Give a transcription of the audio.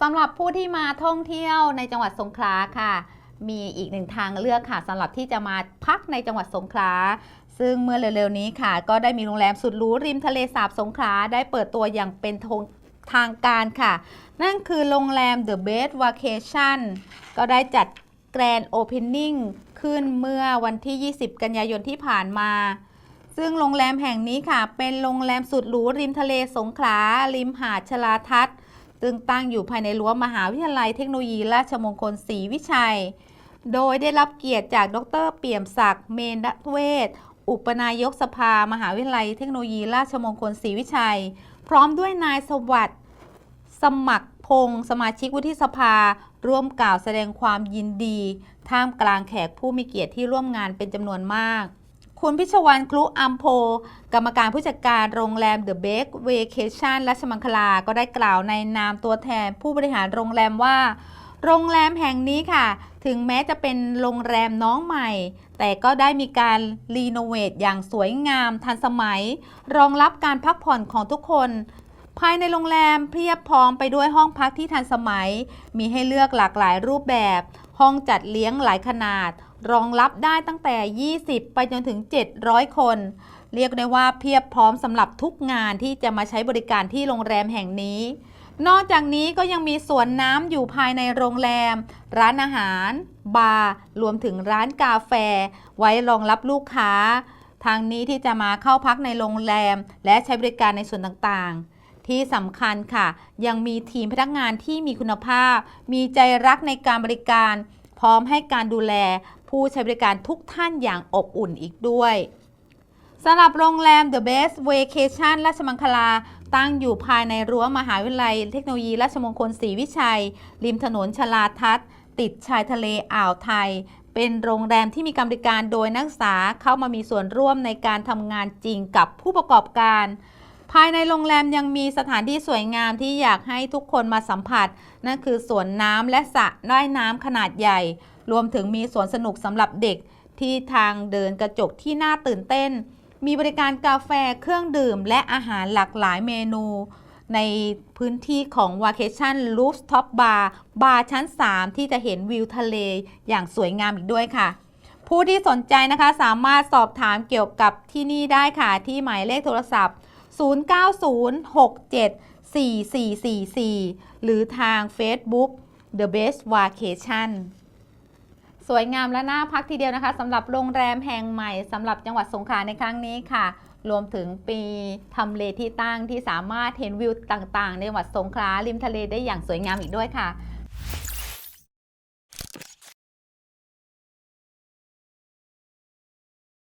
สำหรับผู้ที่มาท่องเที่ยวในจังหวัดสงขลาค่ะ มีอีกหนึ่งทางเลือกค่ะสำหรับที่จะมาพักในจังหวัดสงขลาซึ่งเมื่อเร็วๆนี้ค่ะ ก็ได้มีโรงแรมสุดหรูริมทะเลสาบสงขลาได้เปิดตัวอย่างเป็นทงทางการค่ะ นั่นคือโรงแรม The Best Vacation ก็ได้จัดแกรนด์โอเพนนิ่งขึ้นเมื่อวันที่ 20 กันยายนที่ผ่านมา ซึ่งโรงแรมแห่งนี้ค่ะ เป็นโรงแรมสุดหรูริมทะเลสงขลาริมหาดชลาทัศน์ ซึ่งตั้งอยู่ภายในรั้วมหาวิทยาลัยเทคโนโลยีราชมงคลศรีวิชัย โดยได้รับเกียรติจากดรเปี่ยมศักดิ์เมนเวศอุปนายกสภามหาวิทยาลัยเทคโนโลยีราชมงคลศรีวิชัย พร้อมด้วยนายสวัสดิ์สมัครพงศ์สมาชิกวุฒิสภา ร่วมกล่าวแสดงความยินดี ท่ามกลางแขกผู้มีเกียรติที่ร่วมงานเป็นจำนวนมาก คุณพิชวันครุอัมโพ กรรมการผู้จัดการโรงแรม The Best Vacation รัชมังคลา ก็ได้กล่าวในนามตัวแทนผู้บริหารโรงแรมว่า โรงแรมแห่งนี้ค่ะ ถึงแม้จะเป็นโรงแรมน้องใหม่ แต่ก็ได้มีการรีโนเวทอย่างสวยงามทันสมัย รองรับการพักผ่อนของทุกคน ภายในโรงแรมเพียบพร้อมไปด้วยห้องพักที่ทันสมัย มีให้เลือกหลากหลายรูปแบบ ห้องจัดเลี้ยงหลายขนาด รองรับได้ตั้งแต่ 20 ไปจนถึง 700 คน เรียกได้ว่าเพียบพร้อมสำหรับทุกงานที่จะมาใช้บริการที่โรงแรมแห่งนี้ นอกจากนี้ก็ยังมีสวนน้ำอยู่ภายในโรงแรม ร้านอาหาร บาร์ รวมถึงร้านกาแฟ ไว้รองรับลูกค้า ทางนี้ที่จะมาเข้าพักในโรงแรม และใช้บริการในส่วนต่างๆ ที่สำคัญค่ะ ยังมีทีมพนักงานที่มีคุณภาพ มีใจรักในการบริการ พร้อมให้การดูแลผู้ใช้บริการทุกท่านอย่างอบอุ่นอีกด้วยสำหรับโรงแรม The Best Vacation ราชมังคลา ตั้งอยู่ภายในรั้วมหาวิทยาลัย เทคโนโลยีราชมงคลศรีวิชัย ริมถนนชลาทัศน์ติดชายทะเลอ่าวไทย เป็นโรงแรมที่มีการบริการโดยนักศึกษาเข้ามามีส่วนร่วมในการทำงานจริงกับผู้ประกอบการ ภายในโรงแรมยังมีสถานที่สวยงามที่อยากให้ทุกคนมาสัมผัส นั่นคือสวนน้ำและสระว่ายน้ำขนาดใหญ่ รวมถึงมีสวนสนุกสำหรับเด็กที่ทางเดินกระจกที่น่าตื่นเต้น มีบริการกาแฟเครื่องดื่ม และอาหารหลากหลายเมนู ในพื้นที่ของ Vacation Rooftop Bar บาร์ชั้น 3 ที่จะเห็นวิวทะเลอย่างสวยงามอีกด้วยค่ะผู้ที่สนใจนะคะสามารถสอบถามเกี่ยวกับที่นี่ได้ค่ะ ที่หมายเลขโทรศัพท์ 0906744444 หรือทาง Facebook The Best Vacation สวยงามและน่าพักทีเดียวนะคะสำหรับโรงแรมแห่งใหม่สำหรับจังหวัดสงขลาในครั้งนี้ค่ะรวมถึงปีทำเลที่ตั้งที่สามารถเห็นวิวต่างๆ ในจังหวัดสงขลาริมทะเลได้อย่างสวยงามอีกด้วยค่ะ